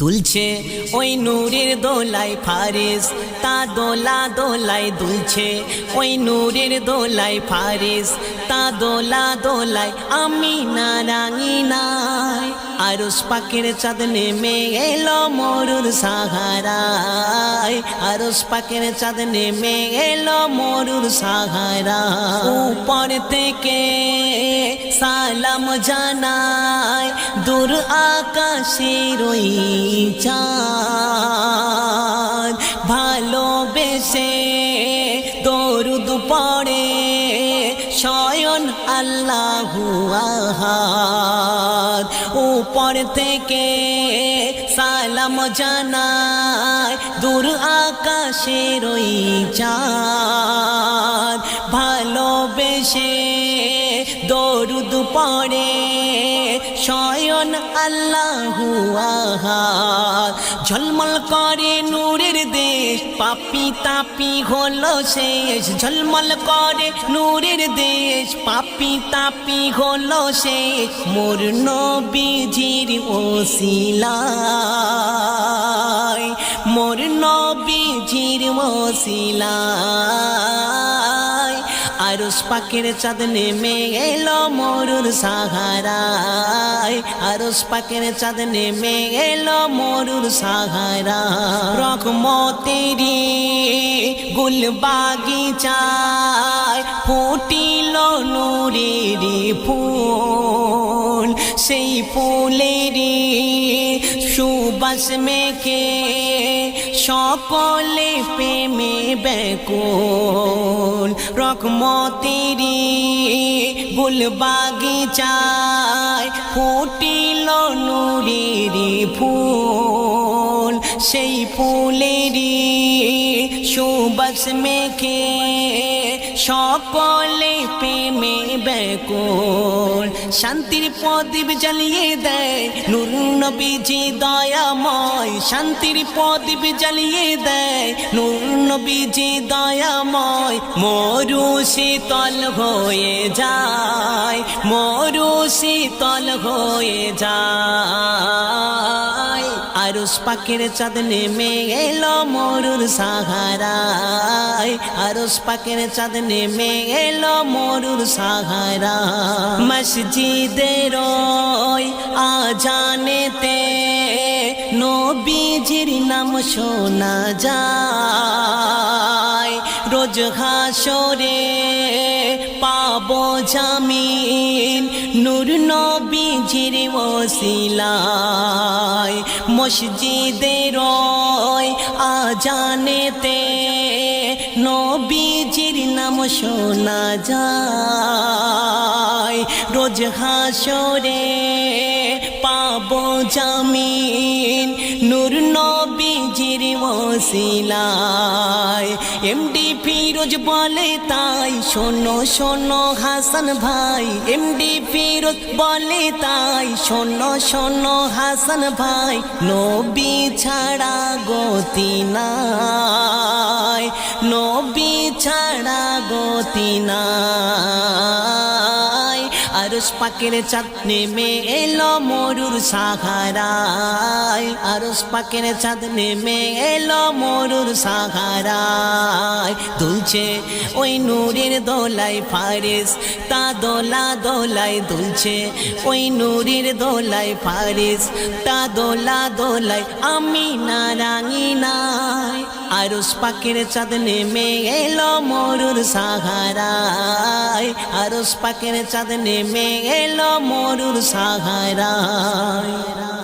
দুলছে। ওই নূরের দোলাই ফারিস, তা দোলা দোলাই দুলছে। ওই নূরের দোলাই ফারিস, তা দোলা দোলাই আমি না রাঙি নাই। আরস পাখির চাঁদ নেমে এলো মরুর সাহারায়। আরস পাখির চাঁদ নেমে এলো মরুর সাহারা উপর থেকে সালাম জানায়, দূর আকাশের ওই চাঁদ। ভালোবেসে দরুদ পড়ে, শয়ন আল্লাহু আহাদ। উপর থেকে সালাম জানায়, দূর আকাশের ওই চাঁদ। পড়ে। শয়ন আল্লাহু আহাদ ঝলমল করে নূরের দেশ, পাপি তাপি হলো শেষ। ঝলমল করে নূরের দেশ, পাপি তাপি হলো শেষ। মোর নবীজির ওসিলায়, মোর নবীজির ওসিলায়। আরস পাখির চাঁদ নেমে এলো মরুর সাহারায়। আরস পাখির চাঁদ নেমে এলো মরুর সাহারা রকমতেরি গুল বাগিচায় ফুটিল নুরেরি ফুল, সেই ফুলেরি সুবাস মেখে সকলে প্রেমে ব্যাকুল। রকমতেরি গুল বাগিচায় ফুটিল নুরেরি ফুল। সেই ফুলেরি সুবাস মেখে সকলে প্রেমে ব্যাকুল। শান্তির প্রদীপ জ্বালিয়ে দেয় নূর নবীজি দয়াময়। শান্তির প্রদীপ জ্বালিয়ে দেয় নূর নবীজি দয়াময়। মরু শীতল হয়ে যায়, মরু শীতল হয়ে যায়। আরস পাখির চাঁদ নেমে এলো মরুর সাহারায়। আরস পাখির চাঁদ নেমে এলো মরুর সাহারা মসজিদের আজানেতে নবীজির নাম শোনা যায়। রোজ পাবো জামিন নূর নবীজির ওসিলায়। মসজিদের আজানেতে নবীজির নাম শোনা যায়। রোজ হাসরে পাবো জামিন নবীজির ওসিলায় এমডি ফিরোজ বলে তাই, শোনো শোনো হাসান ভাই। এমডি ফিরোজ বলে তাই, শোনো শোনো হাসান ভাই। নবী ছাড়া গতি নাই, নবী ছাড়া গতি নাই। আরস পাকের চাঁদ নেমে এলো মরুর সাহারায়। আরস পাকের চাঁদ নেমে এলো মরুর সাহারায়। দুলছে ওই নূরের দোলাই ফারিস, তা দোলা দোলাই দুলছে ওই নূরের দোলাই ফারিস, তা দোলা দোলাই আমি না রাঙি নাই। আরস পাখির চাঁদ নেমে এলো মরুর সাহারায়। আরস পাকের চাঁদ নেমে এলো মরুর সাহারায়